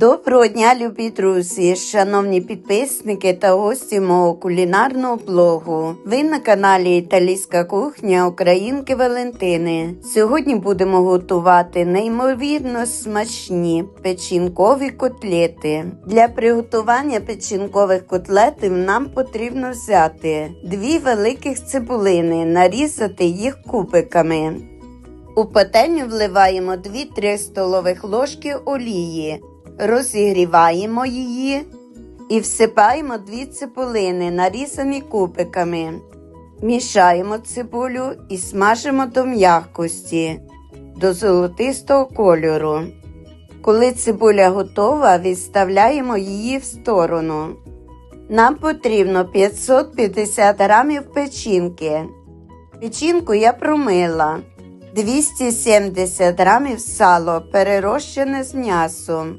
Доброго дня, любі друзі, шановні підписники та гості мого кулінарного блогу. Ви на каналі Італійська кухня Українки Валентини. Сьогодні будемо готувати неймовірно смачні печінкові котлети. Для приготування печінкових котлетів нам потрібно взяти дві великих цибулини, нарізати їх кубиками. У пательню вливаємо 2-3 столових ложки олії, розігріваємо її і всипаємо 2 цибулини, нарізані кубиками. Мішаємо цибулю і смажимо до м'якості, до золотистого кольору. Коли цибуля готова, відставляємо її в сторону. Нам потрібно 550 грамів печінки. Печінку я промила. 270 грамів сало перерощене з м'ясом,